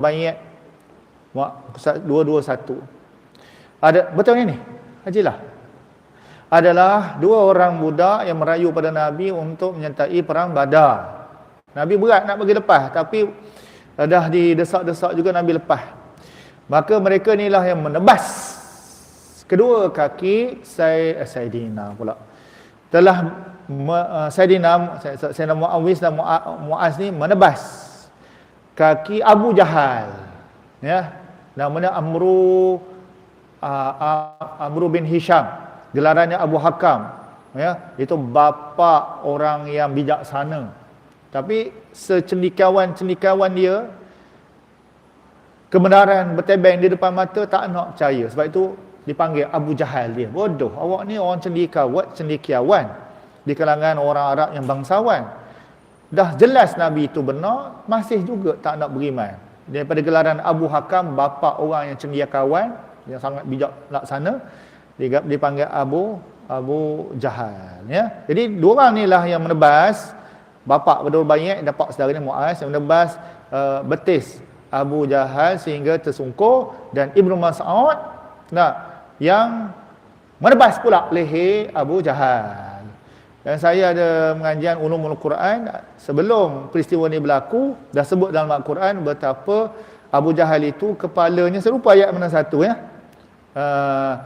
bayat satu. Ada betul ni? Hajilah. Adalah dua orang budak yang merayu pada Nabi untuk menyertai perang Badar. Nabi berat nak pergi lepas tapi dah didesak-desak juga Nabi lepas. Maka mereka inilah yang menebas kedua kaki eh, Saidina pula. Telah uh, Saidina Saidina Muawiz dan Muaz ni menebas kaki Abu Jahal. Ya. Namanya Amru uh, uh, Amru bin Hisham. Gelarannya Abu Hakam. Ya, itu bapa orang yang bijaksana. Tapi secenikawan-cenikawan dia kebenaran bertebeng di depan mata tak nak percaya. Sebab itu dipanggil Abu Jahal dia. Bodoh. Awak ni orang cendikiawan, cendikiawan di kalangan orang Arab yang bangsawan. Dah jelas Nabi itu benar, masih juga tak nak beriman. Daripada gelaran Abu Hakam, bapa orang yang cendikiawan, yang sangat bijak laksana, dipanggil Abu Abu Jahal. Ya? Jadi dua orang ni lah yang menebas, bapa berdua banyak dapat saudara ni Muaz yang menebas uh, betis Abu Jahal sehingga tersungkur dan Ibnu Mas'ud nak yang menebas pula leher Abu Jahal. Dan saya ada mengajian ulumul Quran sebelum peristiwa ini berlaku dah sebut dalam Al-Quran betapa Abu Jahal itu kepalanya serupa ayat mana satu ya. Uh,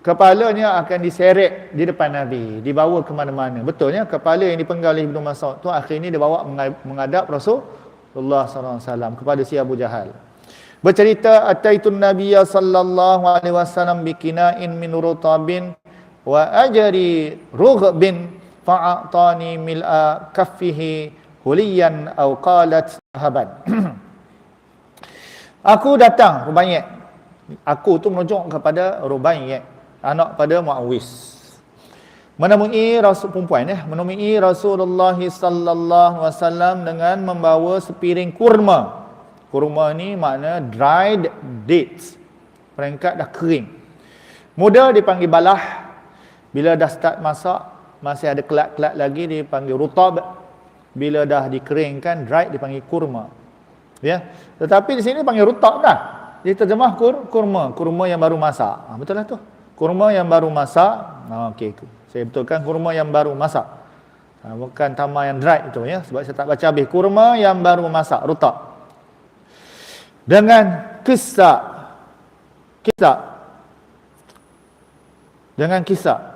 kepalanya akan diseret di depan Nabi, dibawa ke mana-mana. Betulnya kepala yang dipenggal oleh Ibnu Mas'ud tu akhirnya dibawa menghadap Rasulullah sallallahu alaihi wasallam kepada si Abu Jahal. Bercerita ataitun nabiyya sallallahu alaihi wasallam bikina'in min rutabin wa ajari rughbin fa'atani mil'a kaffihi huliyan aw qalat sahaban. Aku datang Rubaiyat. Aku tu merujuk kepada Rubaiyat, anak pada Muawiz. Menemui Rasul perempuan ya, menemui Rasulullah sallallahu alaihi wasallam dengan membawa sepiring kurma Kurma ni makna dried dates. Peringkat dah kering. Muda dipanggil balah. Bila dah start masak, masih ada kelak-kelak lagi dipanggil rutab. Bila dah dikeringkan, dried dipanggil kurma. Ya. Tetapi di sini panggil rutab dah. Dia terjemah kur, kurma. Kurma yang baru masak. Ha, betul lah tu. Kurma yang baru masak. Ha, okay. Saya betulkan kurma yang baru masak. Ha, bukan tamar yang dried itu ya. Sebab saya tak baca habis. Kurma yang baru masak. Rutab dengan kisah kisah dengan kisah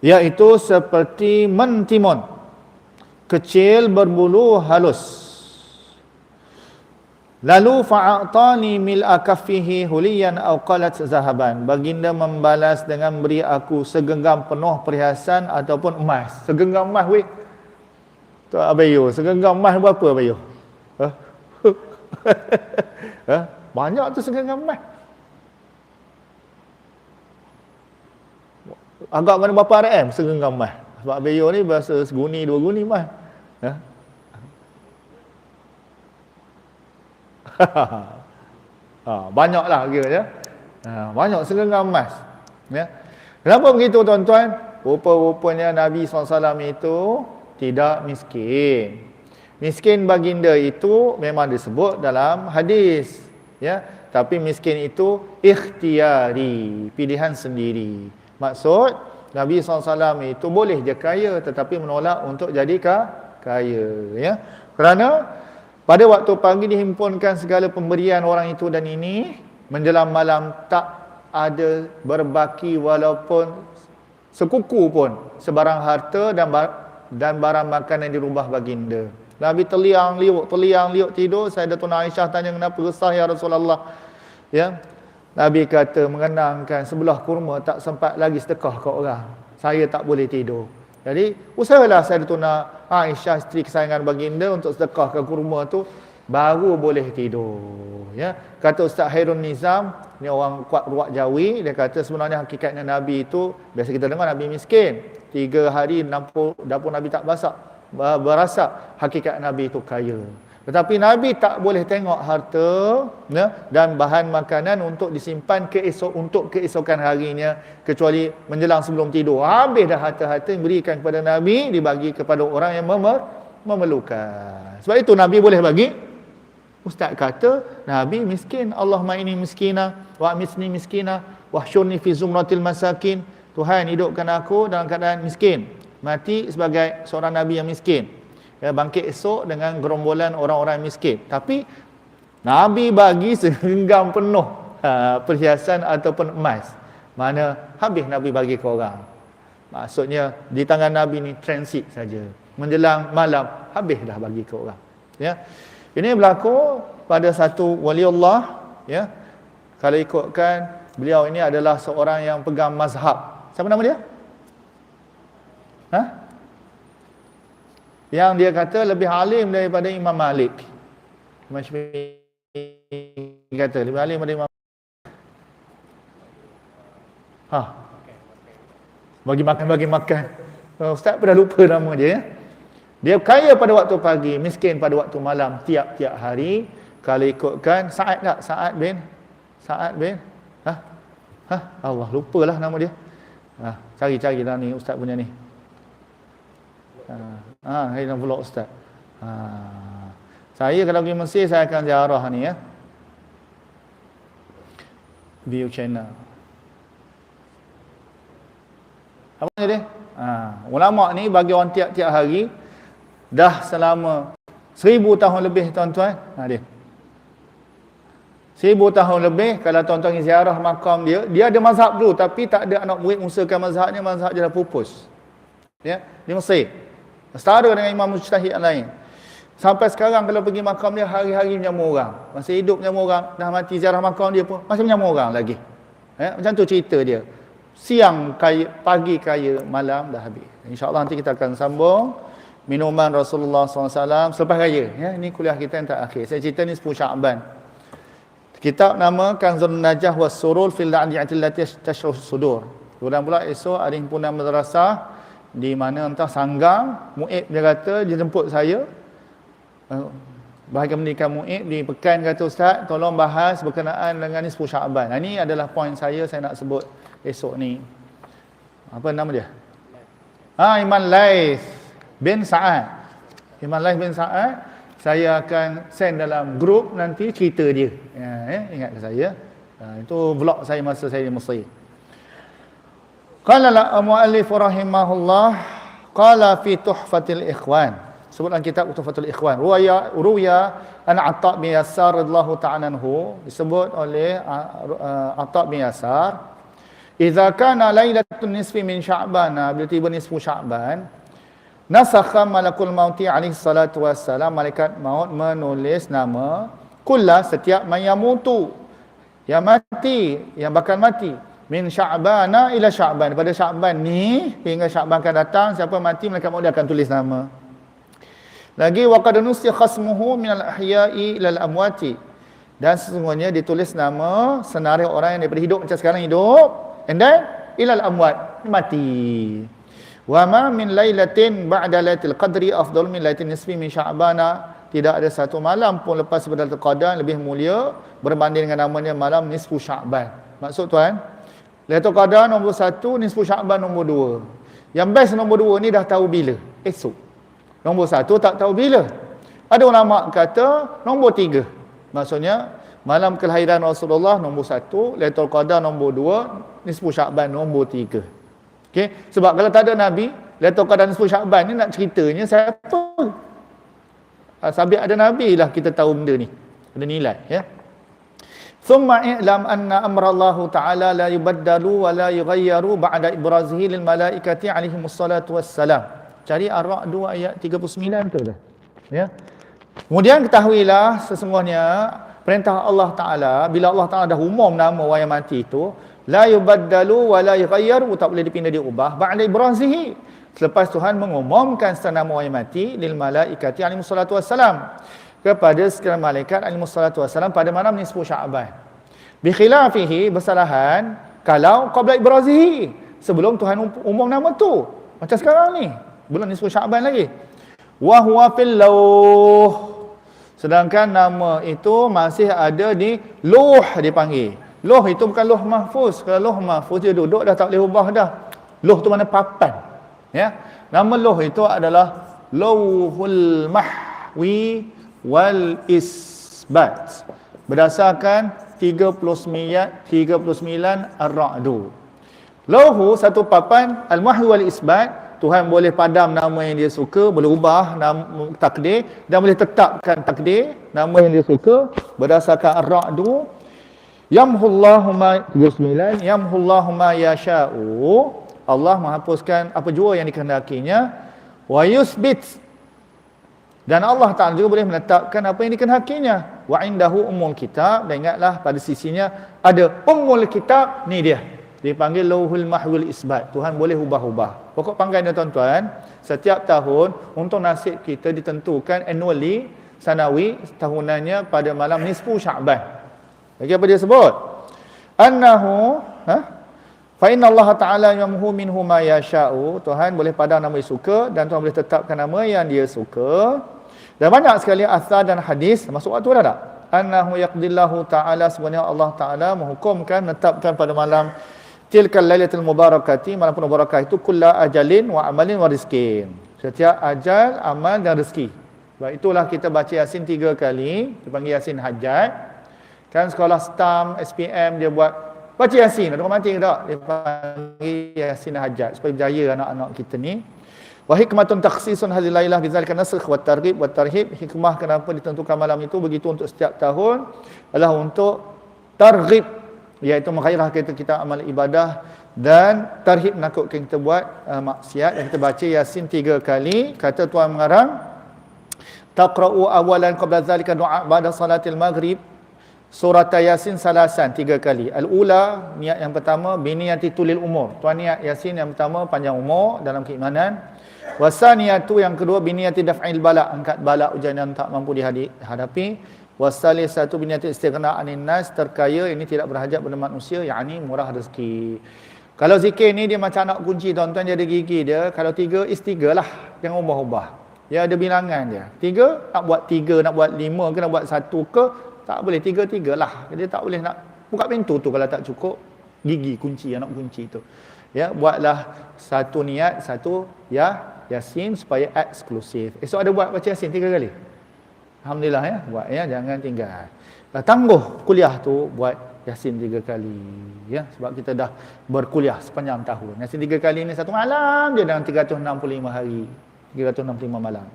iaitu seperti mentimun kecil berbulu halus lalu fa'atani mil akafihi huliyan aw qalat zahaban baginda membalas dengan beri aku segenggam penuh perhiasan ataupun emas segenggam emas weh tu abayo segenggam emas berapa abayo huh? ha? Banyak tu segenggam emas. Agak mana berapa RM segenggam emas. Sebab Beyo ni bahasa seguni, dua guni emas. Ha? ha, banyaklah kira ya. Ha, banyak segenggam emas. Ya. Kenapa begitu tuan-tuan? Rupa-rupanya Nabi SAW itu tidak miskin. Miskin baginda itu memang disebut dalam hadis. Ya, tapi miskin itu ikhtiari, pilihan sendiri. Maksud Nabi SAW itu boleh je kaya tetapi menolak untuk jadi kaya. Ya, kerana pada waktu pagi dihimpunkan segala pemberian orang itu dan ini menjelang malam tak ada berbaki walaupun sekuku pun sebarang harta dan dan barang makanan dirubah baginda. Nabi terliang liuk, terliang liuk tidur. Saya Datuk Aisyah tanya kenapa resah ya Rasulullah. Ya. Nabi kata mengenangkan sebelah kurma tak sempat lagi sedekah ke orang. Saya tak boleh tidur. Jadi usahalah saya Datuk Aisyah isteri kesayangan baginda untuk sedekah ke kurma tu baru boleh tidur. Ya. Kata Ustaz Hairun Nizam, ni orang kuat ruak jawi, dia kata sebenarnya hakikatnya Nabi itu, biasa kita dengar Nabi miskin. Tiga hari dapur, dapur Nabi tak basah berasa hakikat Nabi itu kaya. Tetapi Nabi tak boleh tengok harta ya, dan bahan makanan untuk disimpan keesok untuk keesokan harinya kecuali menjelang sebelum tidur. Habis dah harta-harta yang berikan kepada Nabi dibagi kepada orang yang memer memerlukan. Sebab itu Nabi boleh bagi Ustaz kata Nabi miskin. Allah ini miskina. Wa misni miskina. Wahsyurni fi zumratil masakin. Tuhan hidupkan aku dalam keadaan miskin. Mati sebagai seorang Nabi yang miskin. Ya, bangkit esok dengan gerombolan orang-orang miskin. Tapi Nabi bagi segenggam penuh uh, perhiasan ataupun emas. Mana habis Nabi bagi ke orang. Maksudnya di tangan Nabi ni transit saja. Menjelang malam habis dah bagi ke orang. Ya. Ini berlaku pada satu wali Allah ya. Kalau ikutkan beliau ini adalah seorang yang pegang mazhab. Siapa nama dia? Ha? Yang dia kata lebih alim daripada Imam Malik. Imam Syafi'i kata lebih alim daripada Imam Ha. Bagi makan bagi makan. Oh, Ustaz pun dah lupa nama dia ya. Dia kaya pada waktu pagi, miskin pada waktu malam tiap-tiap hari. Kalau ikutkan Saat tak? Saat bin? Saat bin? Ha? Ha? Allah lupalah nama dia. Ha, cari-cari lah ni ustaz punya ni. Ha, ha hai nak pula ustaz. Ha. Saya kalau pergi Mesir saya akan ziarah ni ya. View channel. Apa dia? Ha, ulama ni bagi orang tiap-tiap hari dah selama seribu tahun lebih tuan-tuan ha, dia seribu tahun lebih kalau tuan-tuan ziarah makam dia dia ada mazhab dulu tapi tak ada anak murid mengusahakan mazhabnya mazhab dia dah pupus ya di Mesir setara dengan imam mujtahid yang lain sampai sekarang kalau pergi makam dia hari-hari menyamu orang masih hidup menyamu orang dah mati ziarah makam dia pun masih menyamu orang lagi ya macam tu cerita dia siang kaya pagi kaya malam dah habis insyaallah nanti kita akan sambung minuman Rasulullah SAW selepas raya. Ya, ini kuliah kita yang terakhir. Saya cerita ni 10 Syaban. Kitab nama Kanzul Najah was Surul fil La'diyatil Lati Tashruh Sudur. Kemudian pula esok ada himpunan madrasah di mana entah sanggang, Mu'ib dia kata dia jemput saya. Eh, bahagian pendidikan Mu'ib di Pekan kata Ustaz, tolong bahas berkenaan dengan ni 10 Syaban. Nah, ini adalah poin saya saya nak sebut esok ni. Apa nama dia? Ha, Iman Lais bin Sa'ad. Imam Laif bin Sa'ad, saya akan send dalam grup nanti cerita dia. Ya, ya, ingat ke saya. Ha, itu vlog saya masa saya di Mesir. Qala la mu'allif rahimahullah qala fi tuhfatil ikhwan. Sebutkan kitab Tuhfatul Ikhwan. Ruwaya ruya an Atha bin Yasar radhiyallahu ta'ala disebut oleh uh, Atha bin Yasar. Idza kana lailatun nisfi min Sya'ban, bila tiba nisfu Sya'ban, Nasakha malakul mauti alaihi salatu wassalam malaikat maut menulis nama kulla setiap mayamutu yang mati yang bakal mati min sya'bana ila sya'ban. Pada sya'ban ni hingga sya'ban akan datang siapa mati malaikat maut dia akan tulis nama. Lagi wa qad nusi khasmuhu min al ahya'i ila al amwati. Dan sesungguhnya ditulis nama senario orang yang daripada hidup macam sekarang hidup. And then ila al amwat mati. Wa ma min lailatin ba'da lailatul qadri afdal min lailatin nisfi min sya'bana. Tidak ada satu malam pun lepas daripada Lailatul Qadar lebih mulia berbanding dengan namanya malam nisfu Sya'ban. Maksud tuan, Lailatul Qadar nombor satu, nisfu Sya'ban nombor dua. Yang best nombor dua ni dah tahu bila? Esok. Nombor satu tak tahu bila. Ada ulama kata nombor tiga. Maksudnya malam kelahiran Rasulullah nombor satu, Lailatul Qadar nombor dua, nisfu Sya'ban nombor tiga. Okay? Sebab kalau tak ada Nabi, Lailatul Qadar dan Syaban ni nak ceritanya siapa? Ah, Sambil ada Nabi lah kita tahu benda ni. Ada nilai. Ya? Anna amra Allah Ta'ala la yubaddalu wa la yughayyaru ba'da ibrazihi lil malaikati alaihi wassalatu wassalam. Cari Ar-Ra'd 2 ayat 39 tu dah. Ya. Kemudian ketahuilah sesungguhnya perintah Allah Ta'ala bila Allah Ta'ala dah umum nama orang yang mati itu la yubaddalu wa la yughayyaru tak boleh dipindah diubah ba'da ibrazihi selepas Tuhan mengumumkan nama orang yang mati lil malaikati alaihi salatu wassalam kepada sekalian malaikat alaihi salatu wassalam pada malam nisfu sya'ban bi khilafihi bersalahan kalau qabla ibrazihi sebelum Tuhan um-, umum nama tu macam sekarang ni belum nisfu sya'ban lagi wa huwa fil lauh sedangkan nama itu masih ada di luh dipanggil Loh itu bukan loh mahfuz. Kalau loh mahfuz dia duduk dah tak boleh ubah dah. Loh tu mana papan. Ya. Nama loh itu adalah lauhul mahwi wal is isbat. Berdasarkan 39 39 ar-ra'du. Lahu satu papan al-mahwi wal isbat. Tuhan boleh padam nama yang dia suka, boleh ubah nama takdir dan boleh tetapkan takdir nama yang dia suka berdasarkan ar-ra'du. Yamhullahu ma 39 yamhullahu ma yasha'u. Allah menghapuskan apa jua yang dikehendakinya. Wa yusbit dan Allah Taala juga boleh menetapkan apa yang dikehendakinya wa indahu ummul kitab. Dan ingatlah pada sisinya ada ummul kitab ni dia. Dipanggil lauhul mahwil isbat. Tuhan boleh ubah-ubah. Pokok panggai ni tuan-tuan setiap tahun untuk nasib kita ditentukan annually sanawi tahunannya pada malam nisfu sya'ban lagi apa dia sebut? Annahu ha? Fa inna Allah Ta'ala yamhu minhu ma yasha'u. Tuhan boleh padam nama yang suka dan Tuhan boleh tetapkan nama yang dia suka. Dan banyak sekali asal dan hadis masuk waktu dah tak? Annahu yaqdillahu ta'ala sebenarnya Allah Ta'ala menghukumkan menetapkan pada malam tilkal lailatul mubarakati malam penuh barakah itu kulla ajalin wa amalin wa rizkin. Setiap ajal, amal dan rezeki. Sebab itulah kita baca Yasin tiga kali, dipanggil Yasin Hajat. Kan sekolah STAM, SPM dia buat Baca Yasin, ada orang mati ke tak? Dia panggil Yasin Hajat supaya berjaya anak-anak kita ni. Wa hikmatun takhsisun hadhihi lailah bizalika nasakh wa targhib wa tarhib. Hikmah kenapa ditentukan malam itu begitu untuk setiap tahun adalah untuk targhib iaitu menghairah kita kita amal ibadah dan tarhib menakutkan kita buat uh, maksiat dan kita baca Yasin tiga kali kata tuan mengarang taqra'u awalan qabla zalika du'a ba'da salatil maghrib Surat Yasin salasan tiga kali. Al-ula niat yang pertama biniyati tulil umur. Tuan niat Yasin yang pertama panjang umur dalam keimanan. Wasaniyatu yang kedua biniyati daf'il bala angkat bala ujian yang tak mampu dihadapi. Wasalis satu biniyati istighna anin nas terkaya ini tidak berhajat pada manusia yakni murah rezeki. Kalau zikir ni dia macam anak kunci tuan-tuan dia ada gigi dia. Kalau tiga istiga lah. Jangan ubah-ubah. Dia ada bilangan dia. Tiga nak buat tiga, nak buat lima ke nak buat satu ke tak boleh tiga-tiga lah. Jadi tak boleh nak buka pintu tu kalau tak cukup gigi kunci anak kunci tu Ya, buatlah satu niat, satu ya Yasin supaya eksklusif. Esok ada buat baca Yasin tiga kali. Alhamdulillah ya, buat ya, jangan tinggal. Dah tangguh kuliah tu buat Yasin tiga kali. Ya, sebab kita dah berkuliah sepanjang tahun. Yasin tiga kali ni satu malam je dalam 365 hari. 365 malam.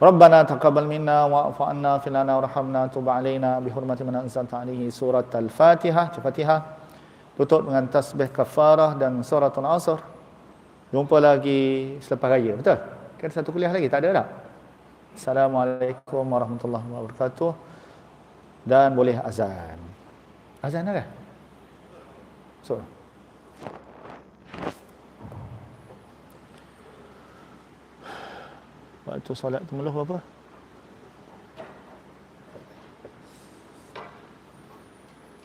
ربنا تقبل منا واعف عنا في لنا وارحمنا تب علينا بحرمة من أنزلت عليه سورة الفاتحة Fatihah tutup dengan tasbih kafarah dan suratul asr. Jumpa lagi selepas raya betul? Kan satu kuliah lagi tak ada tak? Assalamualaikum warahmatullahi wabarakatuh. Dan boleh azan. Azan ada? So. Waktu solat temeluh berapa?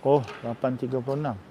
Oh, 8.36.